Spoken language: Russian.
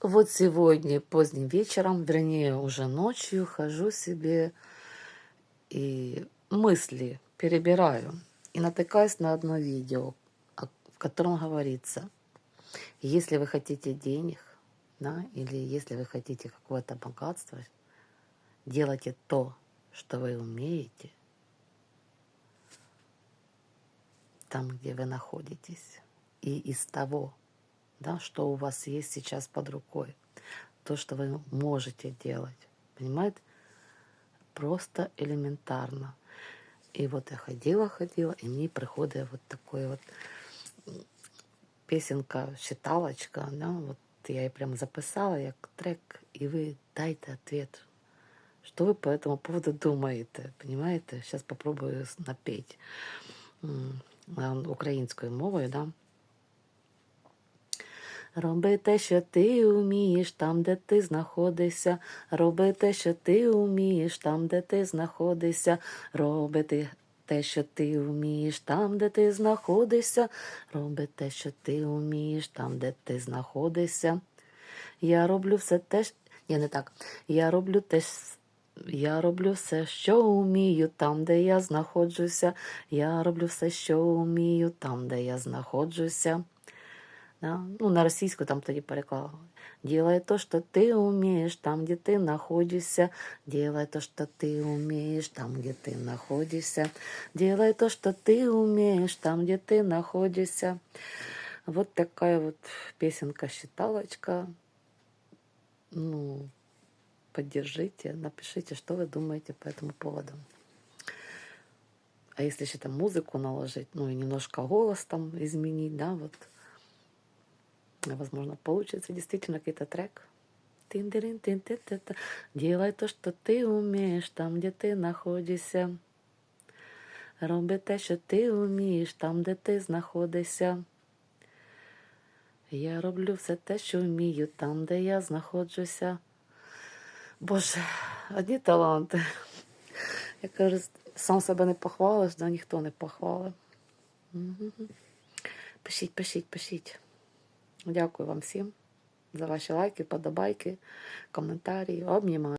Вот сегодня поздним вечером, вернее, уже ночью хожу себе и мысли перебираю. И натыкаюсь на одно видео, в котором говорится, если вы хотите денег, да, или если вы хотите какого-то богатства, делайте то, что вы умеете, там, где вы находитесь, и из того, да, что у вас есть сейчас под рукой, то, что вы можете делать, понимаете? Просто элементарно. И вот я ходила, ходила, и мне приходит вот такой вот м, песенка, считалочка, да, вот я її прямо записала як трек, і ви дайте ответ. Что вы по этому поводу думаете? Понимаете? Сейчас попробую с- напеть м, а, українською мовою, да? Роби те, що ти вмієш, там, де ти знаходишся. Роби те, що ти вмієш, там, де ти знаходишся. Роби ти те, що ти вмієш, там, де ти знаходишся. Роби те, що ти вмієш, там, де ти знаходишся. Я роблю все те, ж- Ні, не так. Я роблю те, я роблю все, що вмію, там, де я знаходжуся. Я роблю все, що вмію, там, де я знаходжуся. Да? Ну, на російську там тоді переклала. Делай то, что ты умеешь, там, где ты находишься. Делай то, что ты умеешь, там, где ты находишься. Делай то, что ты умеешь, там, где ты находишься. Вот такая вот песенка-считалочка. Ну, поддержите, напишите, что вы думаете по этому поводу. А если еще там музыку наложить, ну и немножко голос там изменить, да, вот, возможно, получится действительно какой-то трек. Тин-дирин, тин-ти-ти-та. Делай то, что ты умеешь, там, где ты находишься. Роби те, що ти вмієш, там, де ти знаходишся. Я роблю все те, що вмію, там, де я знаходжуся. Боже, одні таланти. Я кажу, сам себе не похвалиш, да ніхто не похвалить. Мгм. Пишіть, пишіть, пишіть. Дякую вам всім за ваші лайки, подобайки, коментарі. Обнімаю.